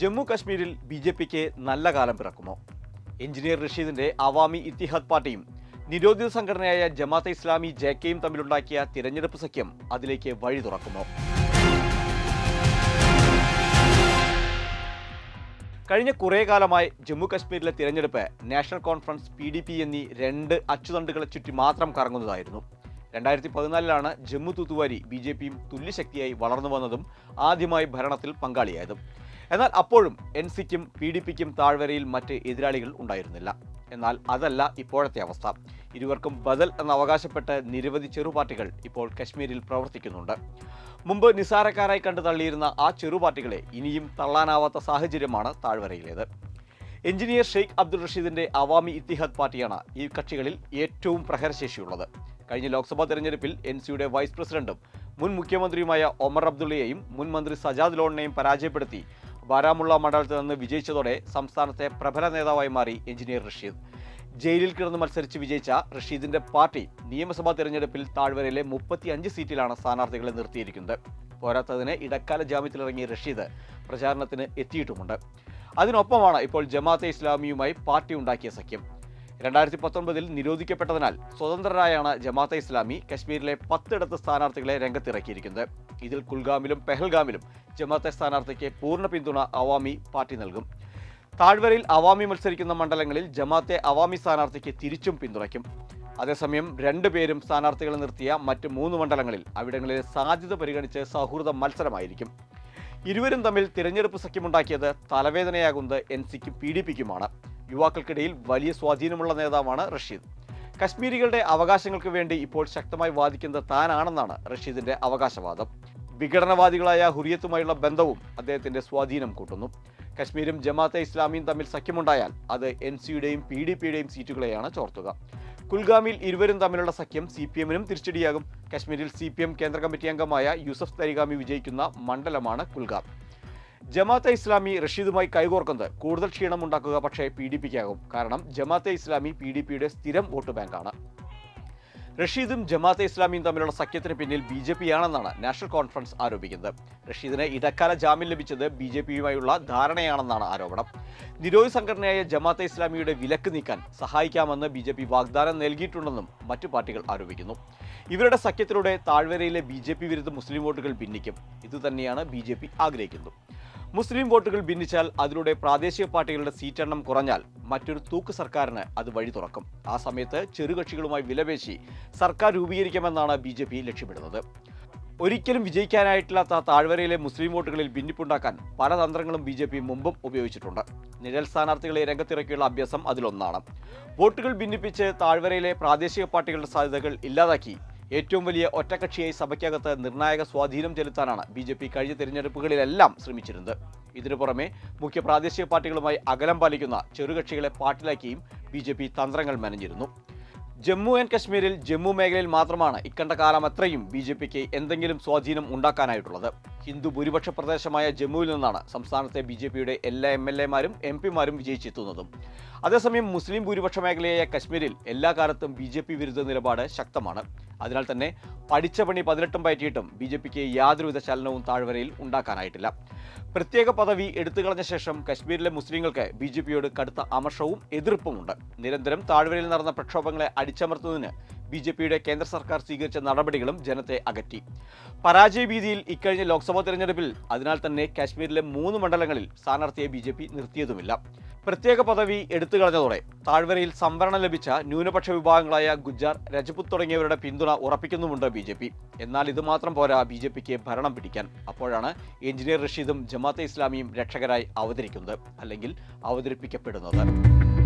ജമ്മു കശ്മീരിൽ B J പിക്ക് നല്ല കാലം പിറക്കുമോ? എഞ്ചിനീയർ റഷീദിന്റെ അവാമി ഇത്തിഹാദ് പാർട്ടിയും നിരോധിത സംഘടനയായ ജമാഅത്തെ ഇസ്ലാമി ജെ കെയും തമ്മിലുണ്ടാക്കിയ തിരഞ്ഞെടുപ്പ് സഖ്യം അതിലേക്ക് വഴി തുറക്കുമോ? കഴിഞ്ഞ കുറേ കാലമായി ജമ്മു കശ്മീരിലെ തിരഞ്ഞെടുപ്പ് national conference P D P എന്നീ രണ്ട് അച്ചുതണ്ടുകളെ ചുറ്റി മാത്രം കറങ്ങുന്നതായിരുന്നു. രണ്ടായിരത്തി പതിനാലിലാണ് ജമ്മു തൂത്തുവാരി ബി ജെ പിയും തുല്യശക്തിയായി വളർന്നു വന്നതും ആദ്യമായി ഭരണത്തിൽ പങ്കാളിയായതും. എന്നാൽ അപ്പോഴും എൻ സിക്കും പി ഡി പിക്കും താഴ്വരയിൽ മറ്റ് എതിരാളികൾ ഉണ്ടായിരുന്നില്ല. എന്നാൽ അതല്ല ഇപ്പോഴത്തെ അവസ്ഥ. ഇരുവർക്കും ബദൽ എന്ന് അവകാശപ്പെട്ട് നിരവധി ചെറുപാർട്ടികൾ ഇപ്പോൾ കശ്മീരിൽ പ്രവർത്തിക്കുന്നുണ്ട്. മുമ്പ് നിസാരക്കാരായി കണ്ടു തള്ളിയിരുന്ന ആ ചെറുപാർട്ടികളെ ഇനിയും തള്ളാനാവാത്ത സാഹചര്യമാണ് താഴ്വരയിലേത്. എഞ്ചിനീയർ ഷെയ്ഖ് അബ്ദുൾ റഷീദിന്റെ അവാമി ഇത്തിഹാദ് പാർട്ടിയാണ് ഈ കക്ഷികളിൽ ഏറ്റവും പ്രഹരശേഷിയുള്ളത്. കഴിഞ്ഞ ലോക്സഭാ തെരഞ്ഞെടുപ്പിൽ എൻ സിയുടെ വൈസ് പ്രസിഡന്റും മുൻ മുഖ്യമന്ത്രിയുമായ ഒമർ അബ്ദുള്ളയെയും മുൻ മന്ത്രി സജാദ് ലോണിനെയും പരാജയപ്പെടുത്തി ബാരാമുള്ള മണ്ഡലത്തിൽ നിന്ന് വിജയിച്ചതോടെ സംസ്ഥാനത്തെ പ്രബല നേതാവായി മാറി എഞ്ചിനീയർ റഷീദ്. ജയിലിൽ കിടന്ന് മത്സരിച്ച് വിജയിച്ച റഷീദിന്റെ പാർട്ടി നിയമസഭാ തെരഞ്ഞെടുപ്പിൽ താഴ്വരയിലെ മുപ്പത്തി അഞ്ച് സീറ്റിലാണ് സ്ഥാനാർത്ഥികളെ നിർത്തിയിരിക്കുന്നത്. പോരാത്തതിന് ഇടക്കാല ജാമ്യത്തിലിറങ്ങിയ റഷീദ് പ്രചാരണത്തിന് എത്തിയിട്ടുമുണ്ട്. അതിനൊപ്പമാണ് ഇപ്പോൾ ജമാഅത്തെ ഇസ്ലാമിയുമായി പാർട്ടി ഉണ്ടാക്കിയ സഖ്യം. രണ്ടായിരത്തി പത്തൊൻപതിൽ നിരോധിക്കപ്പെട്ടതിനാൽ സ്വതന്ത്രരായാണ് ജമാഅത്തെ ഇസ്ലാമി കശ്മീരിലെ പത്തിടത്ത് സ്ഥാനാർത്ഥികളെ രംഗത്തിറക്കിയിരിക്കുന്നത്. ഇതിൽ കുൽഗാമിലും പെഹൽഗാമിലും ജമാഅത്തെ സ്ഥാനാർത്ഥിക്ക് പൂർണ പിന്തുണ അവാമി പാർട്ടി നൽകും. താഴ്വരയിൽ അവാമി മത്സരിക്കുന്ന മണ്ഡലങ്ങളിൽ ജമാഅത്തെ അവാമി സ്ഥാനാർത്ഥിക്ക് തിരിച്ചും പിന്തുണയ്ക്കും. അതേസമയം രണ്ടുപേരും സ്ഥാനാർത്ഥികളെ നിർത്തിയ മറ്റ് മൂന്ന് മണ്ഡലങ്ങളിൽ അവിടങ്ങളിലെ സാധ്യത പരിഗണിച്ച് സൗഹൃദ മത്സരമായിരിക്കും. ഇരുവരും തമ്മിൽ തിരഞ്ഞെടുപ്പ് സഖ്യമുണ്ടാക്കിയത് തലവേദനയാകുന്നത് എൻ സിക്കും പി ഡി പിക്കുമാണ്. യുവാക്കൾക്കിടയിൽ വലിയ സ്വാധീനമുള്ള നേതാവാണ് റഷീദ്. കശ്മീരികളുടെ അവകാശങ്ങൾക്ക് വേണ്ടി ഇപ്പോൾ ശക്തമായി വാദിക്കുന്നത് താനാണെന്നാണ് റഷീദിന്റെ അവകാശവാദം. വിഘടനവാദികളായ ഹുറിയത്തുമായുള്ള ബന്ധവും അദ്ദേഹത്തിന്റെ സ്വാധീനം കൂട്ടുന്നു. കശ്മീരും ജമാഅത്തെ ഇസ്ലാമിയും തമ്മിൽ സഖ്യമുണ്ടായാൽ അത് എൻ സിയുടെയും പി ഡി പിയുടെയും സീറ്റുകളെയാണ് ചോർത്തുക. കുൽഗാമിൽ ഇരുവരും തമ്മിലുള്ള സഖ്യം സി പി എമ്മിനും തിരിച്ചടിയാകും. കശ്മീരിൽ സി പി എം കേന്ദ്ര കമ്മിറ്റി അംഗമായ യൂസഫ് തരിഗാമി വിജയിക്കുന്ന മണ്ഡലമാണ് കുൽഗാം. ജമാഅത്തെ ഇസ്ലാമി റഷീദുമായി കൈകോർക്കുന്നത് കൂടുതൽ ക്ഷീണം ഉണ്ടാക്കുക പക്ഷേ പി ഡി പിക്കാകും. കാരണം ജമാഅത്തെ ഇസ്ലാമി പി ഡി പിയുടെ സ്ഥിരം വോട്ട് ബാങ്കാണ്. റഷീദും ജമാഅത്തെ ഇസ്ലാമിയും തമ്മിലുള്ള സഖ്യത്തിന് പിന്നിൽ ബി ജെ പി ആണെന്നാണ് നാഷണൽ കോൺഫറൻസ് ആരോപിക്കുന്നത്. റഷീദിന് ഇടക്കാല ജാമ്യം ലഭിച്ചത് ബി ജെ പിയുമായുള്ള ധാരണയാണെന്നാണ് ആരോപണം. നിരോധി സംഘടനയായ ജമാഅത്തെ ഇസ്ലാമിയുടെ വിലക്ക് നീക്കാൻ സഹായിക്കാമെന്ന് ബി ജെ പി വാഗ്ദാനം നൽകിയിട്ടുണ്ടെന്നും മറ്റു പാർട്ടികൾ ആരോപിക്കുന്നു. ഇവരുടെ സഖ്യത്തിലൂടെ താഴ്വരയിലെ ബി ജെ പി വിരുദ്ധ മുസ്ലിം വോട്ടുകൾ ഭിന്നിക്കും. ഇതുതന്നെയാണ് ബി ജെ പി ആഗ്രഹിക്കുന്നത്. മുസ്ലിം വോട്ടുകൾ ഭിന്നിച്ചാൽ അതിലൂടെ പ്രാദേശിക പാർട്ടികളുടെ സീറ്റെണ്ണം കുറഞ്ഞാൽ മറ്റൊരു തൂക്ക് സർക്കാരിന് അത് വഴി തുറക്കും. ആ സമയത്ത് ചെറുകക്ഷികളുമായി വിലപേശി സർക്കാർ രൂപീകരിക്കുമെന്നാണ് ബി ജെ പി ലക്ഷ്യമിടുന്നത്. ഒരിക്കലും വിജയിക്കാനായിട്ടില്ലാത്ത താഴ്വരയിലെ മുസ്ലിം വോട്ടുകളിൽ ഭിന്നിപ്പുണ്ടാക്കാൻ പല തന്ത്രങ്ങളും ബി ജെ പി മുമ്പും ഉപയോഗിച്ചിട്ടുണ്ട്. നിഴൽ സ്ഥാനാർത്ഥികളെ രംഗത്തിറക്കിയുള്ള അഭ്യാസം അതിലൊന്നാണ്. വോട്ടുകൾ ഭിന്നിപ്പിച്ച് താഴ്വരയിലെ പ്രാദേശിക പാർട്ടികളുടെ സാധ്യതകൾ ഇല്ലാതാക്കി ഏറ്റവും വലിയ ഒറ്റക്കക്ഷിയായി സഭയ്ക്കകത്ത് നിർണായക സ്വാധീനം ചെലുത്താനാണ് ബി ജെ പി കഴിഞ്ഞ തിരഞ്ഞെടുപ്പുകളിലെല്ലാം ശ്രമിച്ചിരുന്നത്. ഇതിനു പുറമെ മുഖ്യ പ്രാദേശിക പാർട്ടികളുമായി അകലം പാലിക്കുന്ന ചെറുകക്ഷികളെ പാട്ടിലാക്കിയും ബി ജെ പി തന്ത്രങ്ങൾ മെനഞ്ഞിരുന്നു. ജമ്മു ആൻഡ് കശ്മീരിൽ ജമ്മു മേഖലയിൽ മാത്രമാണ് ഇക്കണ്ട കാലം അത്രയും ബി ജെ പിക്ക് എന്തെങ്കിലും സ്വാധീനം ഉണ്ടാക്കാനായിട്ടുള്ളത്. ഹിന്ദു ഭൂരിപക്ഷ പ്രദേശമായ ജമ്മുവിൽ നിന്നാണ് സംസ്ഥാനത്തെ ബി ജെ പിയുടെ എല്ലാ എം എൽ എമാരും എം പിമാരും വിജയിച്ചെത്തുന്നതും. അതേസമയം മുസ്ലിം ഭൂരിപക്ഷ മേഖലയായ കശ്മീരിൽ എല്ലാ കാലത്തും ബി ജെ പി വിരുദ്ധ നിലപാട് ശക്തമാണ്. അതിനാൽ തന്നെ പഠിച്ച പണി പതിനെട്ടും പയറ്റിയിട്ടും ബി ജെ പിക്ക് യാതൊരുവിധ ചലനവും താഴ്വരയിൽ ഉണ്ടാക്കാനായിട്ടില്ല. പ്രത്യേക പദവി എടുത്തുകളഞ്ഞ ശേഷം കശ്മീരിലെ മുസ്ലിങ്ങൾക്ക് ബി ജെ പിയോട് കടുത്ത അമർഷവും എതിർപ്പുമുണ്ട്. നിരന്തരം താഴ്വരയിൽ നടന്ന പ്രക്ഷോഭങ്ങളെ അടിച്ചമർത്തുന്നതിന് ബി ജെ പിയുടെ കേന്ദ്ര സർക്കാർ സ്വീകരിച്ച നടപടികളും ജനത്തെ അകറ്റി. പരാജയ ഭീതിയിൽ ഇക്കഴിഞ്ഞ ലോക്സഭാ തെരഞ്ഞെടുപ്പിൽ അതിനാൽ തന്നെ കാശ്മീരിലെ മൂന്ന് മണ്ഡലങ്ങളിൽ സ്ഥാനാർത്ഥിയെ ബി ജെ പി നിർത്തിയതുമില്ല. പ്രത്യേക പദവി എടുത്തു കളഞ്ഞതോടെ താഴ്വരയിൽ സംവരണം ലഭിച്ച ന്യൂനപക്ഷ വിഭാഗങ്ങളായ ഗുജ്ജാർ രജപുത് തുടങ്ങിയവരുടെ പിന്തുണ ഉറപ്പിക്കുന്നുമുണ്ട് ബി ജെ പി. എന്നാൽ ഇതുമാത്രം പോരാ ബി ജെ പിക്ക് ഭരണം പിടിക്കാൻ. അപ്പോഴാണ് എഞ്ചിനീയർ റഷീദും ജമാഅത്തെ ഇസ്ലാമിയും രക്ഷകരായി അവതരിക്കുന്നത് അല്ലെങ്കിൽ അവതരിപ്പിക്കപ്പെടുന്നത്.